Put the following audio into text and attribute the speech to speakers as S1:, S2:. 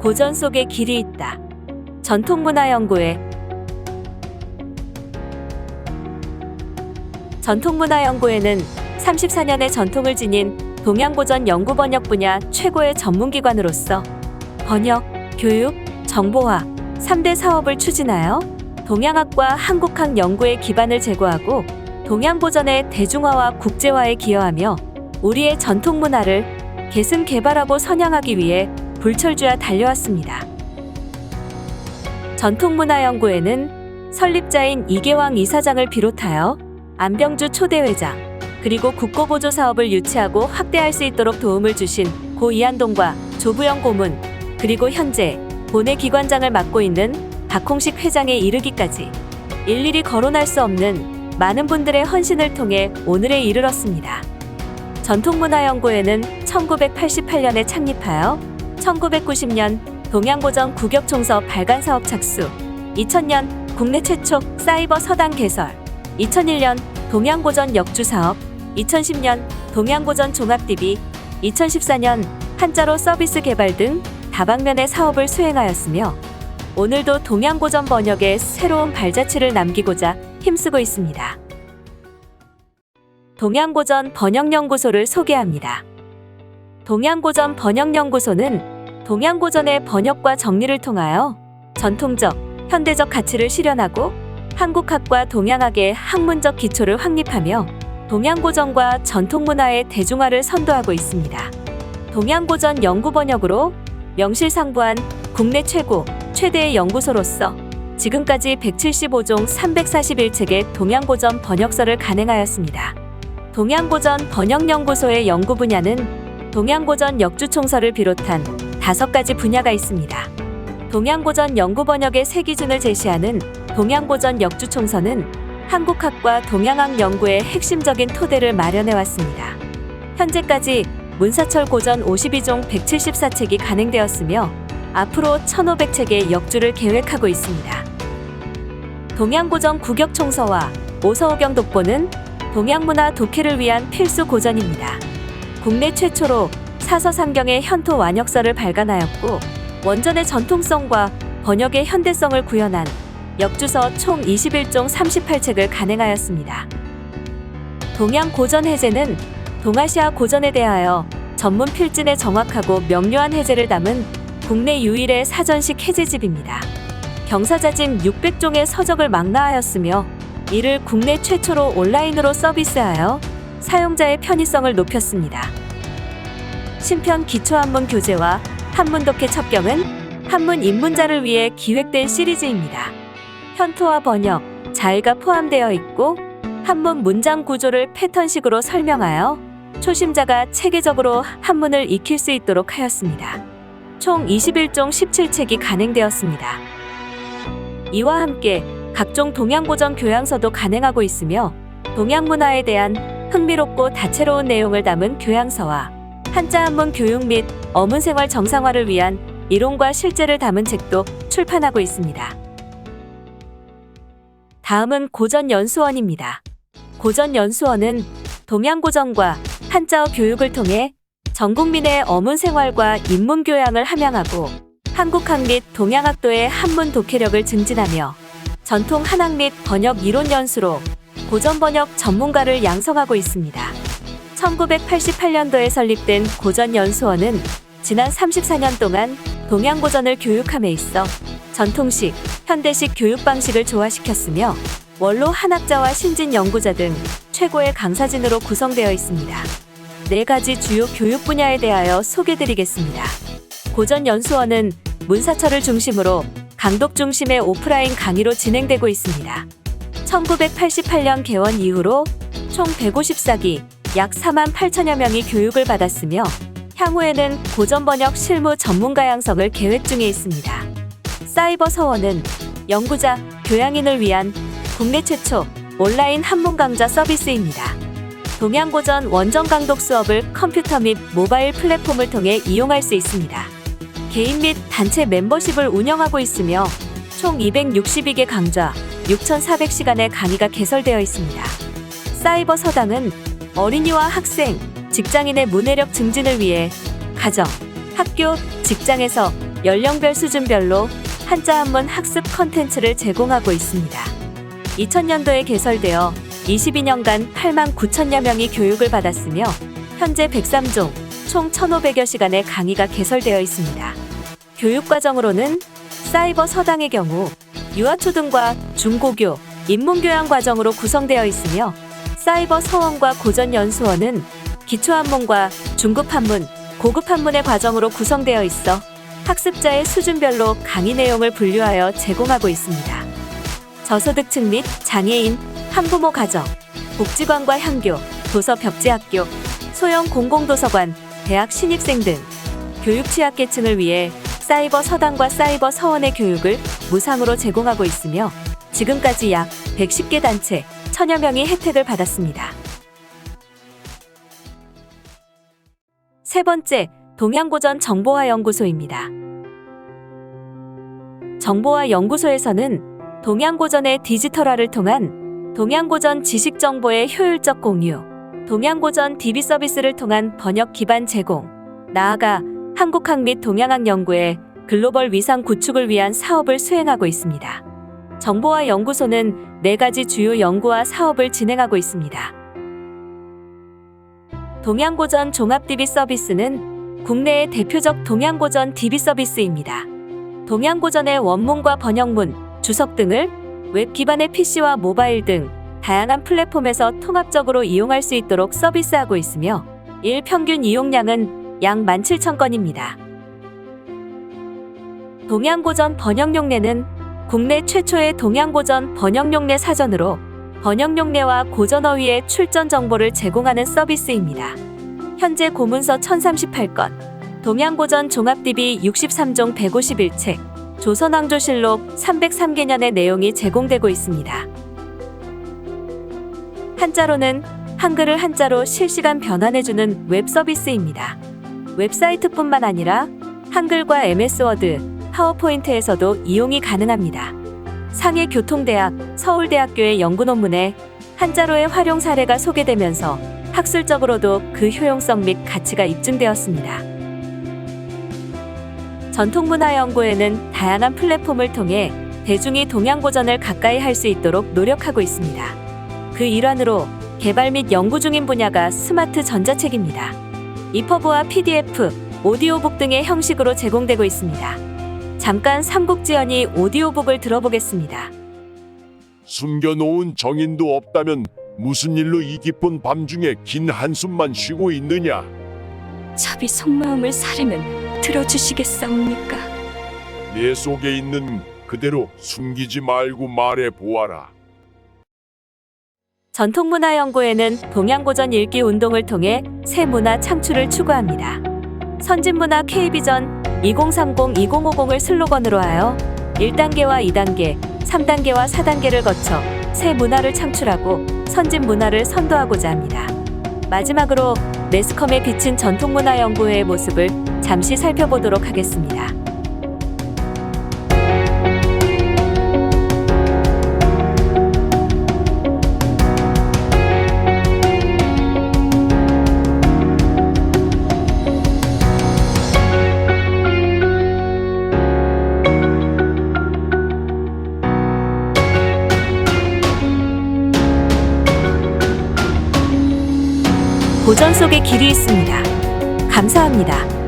S1: 고전 속에 길이 있다. 전통문화연구회 전통문화연구회는 34년의 전통을 지닌 동양고전 연구 번역 분야 최고의 전문기관으로서 번역, 교육, 정보화 3대 사업을 추진하여 동양학과 한국학 연구의 기반을 제고하고 동양고전의 대중화와 국제화에 기여하며 우리의 전통문화를 계승 개발하고 선양하기 위해 불철주야 달려왔습니다. 전통문화연구회는 설립자인 이계왕 이사장을 비롯하여 안병주 초대회장 그리고 국고보조 사업을 유치하고 확대할 수 있도록 도움을 주신 고 이한동과 조부영 고문 그리고 현재 본회 기관장을 맡고 있는 박홍식 회장에 이르기까지 일일이 거론할 수 없는 많은 분들의 헌신을 통해 오늘에 이르렀습니다. 전통문화연구회는 1988년에 창립하여 1990년 동양고전 국역총서 발간 사업 착수, 2000년 국내 최초 사이버 서당 개설, 2001년 동양고전 역주 사업, 2010년 동양고전 종합 DB, 2014년 한자로 서비스 개발 등 다방면의 사업을 수행하였으며 오늘도 동양고전 번역에 새로운 발자취를 남기고자 힘쓰고 있습니다. 동양고전 번역연구소를 소개합니다. 동양고전 번역연구소는 동양고전의 번역과 정리를 통하여 전통적, 현대적 가치를 실현하고 한국학과 동양학의 학문적 기초를 확립하며 동양고전과 전통문화의 대중화를 선도하고 있습니다. 동양고전 연구 번역으로 명실상부한 국내 최고, 최대의 연구소로서 지금까지 175종 341책의 동양고전 번역서를 간행하였습니다. 동양고전 번역연구소의 연구 분야는 동양고전 역주총서를 비롯한 다섯 가지 분야가 있습니다. 동양고전 연구 번역의 세 기준을 제시하는 동양고전 역주총서는 한국학과 동양학 연구의 핵심적인 토대를 마련해 왔습니다. 현재까지 문사철 고전 52종 174책이 간행되었으며 앞으로 1,500책의 역주를 계획하고 있습니다. 동양고전 국역총서와 오서오경 독보는 동양문화 독해를 위한 필수 고전입니다. 국내 최초로 사서상경의 현토 완역서를 발간하였고 원전의 전통성과 번역의 현대성을 구현한 역주서 총 21종 38책을 간행하였습니다. 동양 고전 해제는 동아시아 고전에 대하여 전문 필진의 정확하고 명료한 해제를 담은 국내 유일의 사전식 해제집입니다. 경사자진 600종의 서적을 망라하였으며 이를 국내 최초로 온라인으로 서비스하여 사용자의 편의성을 높였습니다. 신편 기초한문 교재와 한문 독해 첩경은 한문 입문자를 위해 기획된 시리즈입니다. 현토와 번역, 자의가 포함되어 있고 한문 문장 구조를 패턴식으로 설명하여 초심자가 체계적으로 한문을 익힐 수 있도록 하였습니다. 총 21종 17책이 간행되었습니다. 이와 함께 각종 동양고전 교양서도 간행하고 있으며 동양문화에 대한 흥미롭고 다채로운 내용을 담은 교양서와 한자 한문 교육 및 어문 생활 정상화를 위한 이론과 실제를 담은 책도 출판하고 있습니다. 다음은 고전연수원입니다. 고전연수원은 동양고전과 한자어 교육을 통해 전 국민의 어문 생활과 인문 교양을 함양하고 한국학 및 동양학도의 한문 독해력을 증진하며 전통 한학 및 번역 이론 연수로 고전 번역 전문가를 양성하고 있습니다. 1988년도에 설립된 고전연수원은 지난 34년 동안 동양고전을 교육함에 있어 전통식, 현대식 교육 방식을 조화시켰으며 원로 한학자와 신진 연구자 등 최고의 강사진으로 구성되어 있습니다. 네 가지 주요 교육 분야에 대하여 소개드리겠습니다. 고전연수원은 문사철을 중심으로 강독 중심의 오프라인 강의로 진행되고 있습니다. 1988년 개원 이후로 총 154기, 약 4만 8천여 명이 교육을 받았으며 향후에는 고전 번역 실무 전문가 양성을 계획 중에 있습니다. 사이버 서원은 연구자, 교양인을 위한 국내 최초 온라인 한문 강좌 서비스입니다. 동양고전 원정 강독 수업을 컴퓨터 및 모바일 플랫폼을 통해 이용할 수 있습니다. 개인 및 단체 멤버십을 운영하고 있으며 총 262개 강좌, 6,400시간의 강의가 개설되어 있습니다. 사이버 서당은 어린이와 학생, 직장인의 문해력 증진을 위해 가정, 학교, 직장에서 연령별 수준별로 한자 한문 학습 컨텐츠를 제공하고 있습니다. 2000년도에 개설되어 22년간 8만 9천여 명이 교육을 받았으며 현재 103종 총 1,500여 시간의 강의가 개설되어 있습니다. 교육 과정으로는 사이버 서당의 경우 유아초등과 중고교, 인문교양 과정으로 구성되어 있으며 사이버 서원과 고전 연수원은 기초 한문과 중급 한문, 고급 한문의 과정으로 구성되어 있어 학습자의 수준별로 강의 내용을 분류하여 제공하고 있습니다. 저소득층 및 장애인, 한부모 가정, 복지관과 향교, 도서 벽지학교, 소형 공공도서관, 대학 신입생 등 교육 취약계층을 위해 사이버 서당과 사이버 서원의 교육을 무상으로 제공하고 있으며 지금까지 약 110개 단체, 천여 명이 혜택을 받았습니다. 세 번째, 동양고전 정보화 연구소입니다. 정보화 연구소에서는 동양고전의 디지털화를 통한 동양고전 지식 정보의 효율적 공유, 동양고전 DB 서비스를 통한 번역 기반 제공, 나아가 한국학 및 동양학 연구의 글로벌 위상 구축을 위한 사업을 수행하고 있습니다. 정보화 연구소는 네 가지 주요 연구와 사업을 진행하고 있습니다. 동양고전 종합 DB 서비스는 국내의 대표적 동양고전 DB 서비스입니다. 동양고전의 원문과 번역문, 주석 등을 웹 기반의 PC와 모바일 등 다양한 플랫폼에서 통합적으로 이용할 수 있도록 서비스하고 있으며 일 평균 이용량은 약 17,000건입니다. 동양고전 번역용례는 국내 최초의 동양고전 번역용례 사전으로 번역용례와 고전어휘의 출전 정보를 제공하는 서비스입니다. 현재 고문서 1038건, 동양고전 종합DB 63종 151책, 조선왕조실록 303개년의 내용이 제공되고 있습니다. 한자로는 한글을 한자로 실시간 변환해주는 웹 서비스입니다. 웹사이트뿐만 아니라 한글과 MS 워드, 파워포인트에서도 이용이 가능합니다. 상해 교통대학, 서울대학교의 연구 논문에 한자로의 활용 사례가 소개되면서 학술적으로도 그 효용성 및 가치가 입증되었습니다. 전통문화연구회는 다양한 플랫폼을 통해 대중이 동양고전을 가까이 할 수 있도록 노력하고 있습니다. 그 일환으로 개발 및 연구 중인 분야가 스마트 전자책입니다. 이퍼브와 PDF, 오디오북 등의 형식으로 제공되고 있습니다. 잠깐 삼국지연이 오디오북을 들어보겠습니다.
S2: 숨겨놓은 정인도 없다면 무슨 일로 이 깊은 밤중에 긴 한숨만 쉬고 있느냐?
S3: 자비 속마음을 사리면 들어주시겠사옵니까?
S2: 내 속에 있는 그대로 숨기지 말고 말해 보아라.
S1: 전통문화연구회는 동양고전 읽기 운동을 통해 새 문화 창출을 추구합니다. 선진문화 K비전 2030-2050을 슬로건으로 하여 1단계와 2단계, 3단계와 4단계를 거쳐 새 문화를 창출하고 선진 문화를 선도하고자 합니다. 마지막으로 매스컴에 비친 전통문화 연구회의 모습을 잠시 살펴보도록 하겠습니다. 고전 속에 길이 있습니다. 감사합니다.